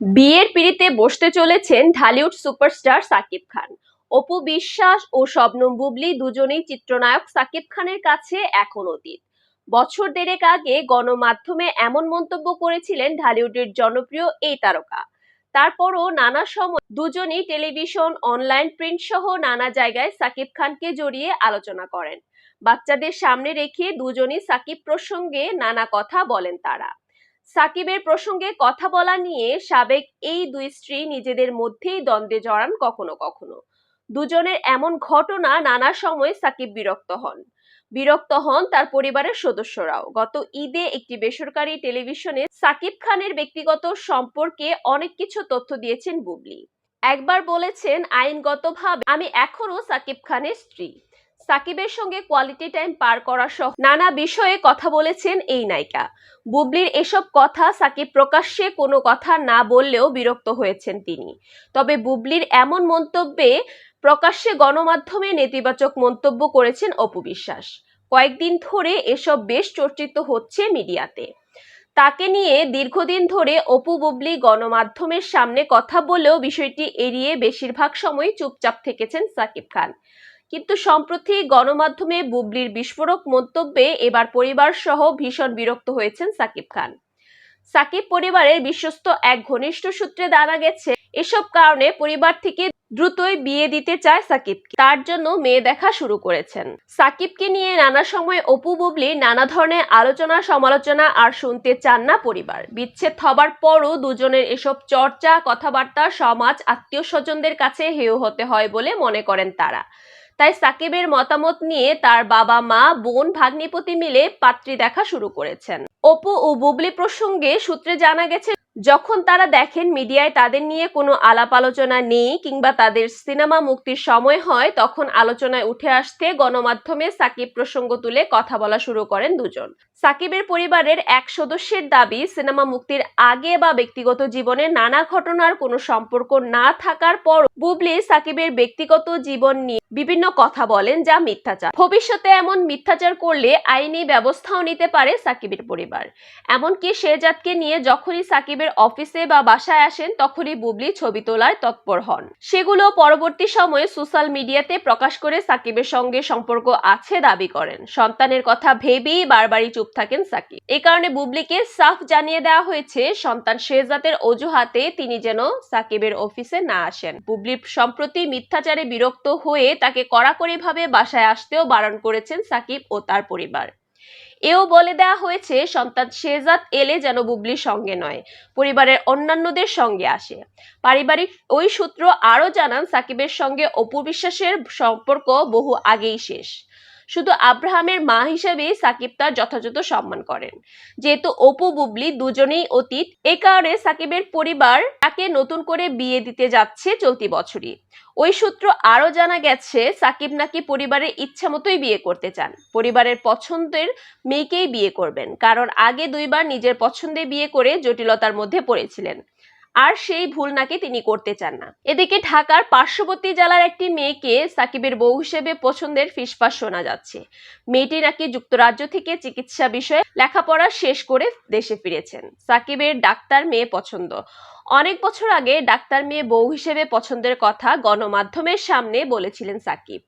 বিয়ের পিড়িতে বসতে চলেছেন ঢালিউড সুপারস্টার সাকিব খান। অপু বিশ্বাস ও শবনম বুবলি দুজনেই চিত্রনায়ক সাকিব খানের কাছে এখন অতীত। বছর দেড়েক আগে গণমাধ্যমে এমন মন্তব্য করেছিলেন ঢালিউডের জনপ্রিয় এই তারকা। তারপরও নানা সময় দুজনই টেলিভিশন, অনলাইন প্রিন্ট সহ নানা জায়গায় সাকিব খানকে জড়িয়ে আলোচনা করেন। বাচ্চাদের সামনে রেখে দুজনই সাকিব প্রসঙ্গে নানা কথা বলেন তারা। সাকিবের প্রসঙ্গে কথা বলা নিয়ে সাবেক এই দুই স্ত্রী নিজেদের মধ্যেই দ্বন্দ্বে জড়ান কখনো কখনো। দুজনের এমন ঘটনা নানা সময় সাকিব বিরক্ত হন। বিরক্ত হন তার পরিবারের সদস্যরাও। গত ঈদে একটি বেসরকারি টেলিভিশনে সাকিব খানের ব্যক্তিগত সম্পর্কে অনেক কিছু তথ্য দিয়েছেন বুবলি। একবার বলেছেন, আইনগতভাবে আমি এখনও সাকিব খানের স্ত্রী। সাকিবের সঙ্গে কোয়ালিটি টাইম পার করা সহ নানা বিষয়ে কথা বলেছেন এই নায়িকা। বুবলির এসব কথা সাকিব প্রকাশ্যে কোনো কথা না বললেও বিরক্ত হয়েছেন তিনি। তবে বুবলির এমন মন্তব্যে প্রকাশ্যে গণমাধ্যমে নেতিবাচক মন্তব্য করেছেন অপু বিশ্বাস। কয়েকদিন ধরে এসব বেশ চর্চিত হচ্ছে মিডিয়াতে। তাকে নিয়ে দীর্ঘদিন ধরে অপু বুবলি গণমাধ্যমের সামনে কথা বলেও বিষয়টি এড়িয়ে বেশিরভাগ সময় চুপচাপ থেকেছেন সাকিব খান। কিন্তু সম্প্রতি গণমাধ্যমে বুবলির বিস্ফোরক মন্তব্যে এবার পরিবার সহ ভীষণ বিরক্ত হয়েছেন সাকিব খান। সাকিব পরিবারের বিশ্বস্ত এক ঘনিষ্ঠ সূত্রে জানা গেছে, এসব কারণে পরিবার থেকে দ্রুতই বিয়ে দিতে চায় সাকিবকে তার জন্য মেয়ে দেখা শুরু করেছেন। সাকিবকে নিয়ে নানা সময় অপু, বুবলি নানা ধরনের আলোচনা, সমালোচনা আর শুনতে চান না পরিবার। বিচ্ছেদ হবার পরও দুজনের এসব চর্চা, কথাবার্তা সমাজ, আত্মীয় স্বজনদের কাছে হেয় হতে হয় বলে মনে করেন তারা। তাই সাকিবের মতামত নিয়ে তার বাবা, মা, বোন, ভাগ্নিপতি মিলে পাত্রী দেখা শুরু করেছেন। অপু ও বুবলি প্রসঙ্গে সূত্রে জানা গেছে, যখন তারা দেখেন মিডিয়ায় তাদের নিয়ে কোনো আলাপ আলোচনা নেই কিংবা তাদের সিনেমা মুক্তির সময় হয়, তখন আলোচনায় উঠে আসতে গণমাধ্যমে সাকিব প্রসঙ্গ তুলে কথা বলা শুরু করেন দুজন। সাকিবের পরিবারের এক সদস্যের দাবি, সিনেমা মুক্তির আগে বা ব্যক্তিগত জীবনে নানা ঘটনার কোনো সম্পর্ক না থাকার পর বুবলি সাকিবের ব্যক্তিগত জীবন নিয়ে বিভিন্ন কথা বলেন যা মিথ্যাচার। ভবিষ্যতে এমন মিথ্যাচার করলে আইনি ব্যবস্থাও নিতে পারে সাকিবের পরিবার। এমনকি শেজাদকে নিয়ে যখনই সাকিবের অফিসে বা বাসায় আসেন, তখনই বুবলি ছবি তোলায় তৎপর হন। সেগুলো পরবর্তী সময়ে সোশ্যাল মিডিয়াতে প্রকাশ করে সাকিবের সঙ্গে সম্পর্ক আছে দাবি করেন। সন্তানের কথা ভেবেই বারবারই চুপ থাকেন সাকিব। এই কারণে বুবলিকে সাফ জানিয়ে দেওয়া হয়েছে, সন্তান শেহজাদের অজুহাতে তিনি যেন সাকিবের অফিসে না আসেন। বুবলির সম্প্রতি মিথ্যাচারে বিরক্ত হয়ে তাকে কড়াকড়িভাবে বাসায় আসতেও বারণ করেছেন সাকিব ও তার পরিবার। এও বলে দেয়া হয়েছে, সন্তান শেহজাদ এলে যেন বুবলির সঙ্গে নয়, পরিবারের অন্যান্যদের সঙ্গে আসে। পারিবারিক ওই সূত্র আরও জানান, সাকিবের সঙ্গে অপু বিশ্বাসের সম্পর্ক বহু আগেই শেষ। শুধু আব্রাহামের মা হিসেবেই সাকিব তার যথাযথ সম্মান করেন। যেহেতু অপু, বুবলি দুজনেই অতীত, এ কারণে সাকিবের পরিবার তাকে নতুন করে বিয়ে দিতে যাচ্ছে চলতি বছরই। ওই সূত্র আরও জানা গেছে, সাকিব নাকি পরিবারের ইচ্ছা মতোই বিয়ে করতে চান। পরিবারের পছন্দের মেয়েকেই বিয়ে করবেন, কারণ আগে দুইবার নিজের পছন্দে বিয়ে করে জটিলতার মধ্যে পড়েছিলেন। আর সেই ভুল নাকি তিনি করতে চান না। এদিকে ঢাকার পার্শ্ববর্তী জেলার একটি মেয়েকে সাকিবের বউ হিসেবে পছন্দের ফিসফাস শোনা যাচ্ছে। মেয়েটি নাকি যুক্তরাজ্য থেকে চিকিৎসা বিষয়ে লেখাপড়া শেষ করে দেশে ফিরেছেন। সাকিবের ডাক্তার মেয়ে পছন্দ। অনেক বছর আগে ডাক্তার মেয়ে বউ হিসেবে পছন্দের কথা গণমাধ্যমের সামনে বলেছিলেন সাকিব।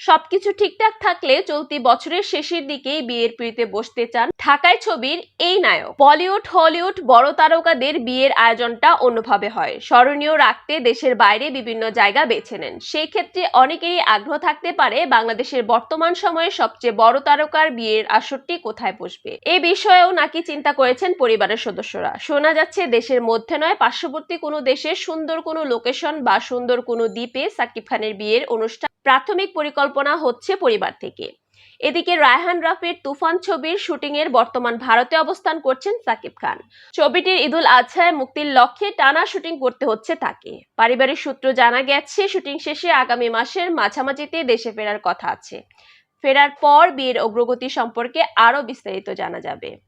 সবকিছু ঠিকঠাক থাকলে চলতি বছরের শেষের দিকেই বিয়ের পিড়িতে বসতে চান ঢাকায় ছবির এই নায়ক। বলিউড, হলিউড বড় তারকাদের বিয়ের আয়োজনটা অন্যভাবে হয়। স্মরণীয় রাখতে দেশের বাইরে বিভিন্ন জায়গা বেছে নেন। সেই ক্ষেত্রে অনেকেরই আগ্রহ থাকতে পারে বাংলাদেশের বর্তমান সময়ে সবচেয়ে বড় তারকার বিয়ের আসরটি কোথায় বসবে। এ বিষয়েও নাকি চিন্তা করেছেন পরিবারের সদস্যরা। শোনা যাচ্ছে, দেশের মধ্যে নয়, পার্শ্ববর্তী কোনো দেশের সুন্দর কোনো লোকেশন বা সুন্দর কোনো দ্বীপে সাকিব খানের বিয়ের অনুষ্ঠান প্রাথমিক পরিকল্পনা হচ্ছে পরিবার থেকে। এদিকে রায়হান রাফির তুফান ছবির শুটিং এর বর্তমান ভারতে অবস্থান করছেন সাকিব খান। ছবিটির ঈদুল আজহায় মুক্তির লক্ষ্যে টানা শুটিং করতে হচ্ছে তাকে। পারিবারিক সূত্র জানা গেছে, শুটিং শেষে আগামী মাসের মাঝামাঝিতে দেশে ফেরার কথা আছে। ফেরার পর বিয়ের অগ্রগতি সম্পর্কে আরও বিস্তারিত জানা যাবে।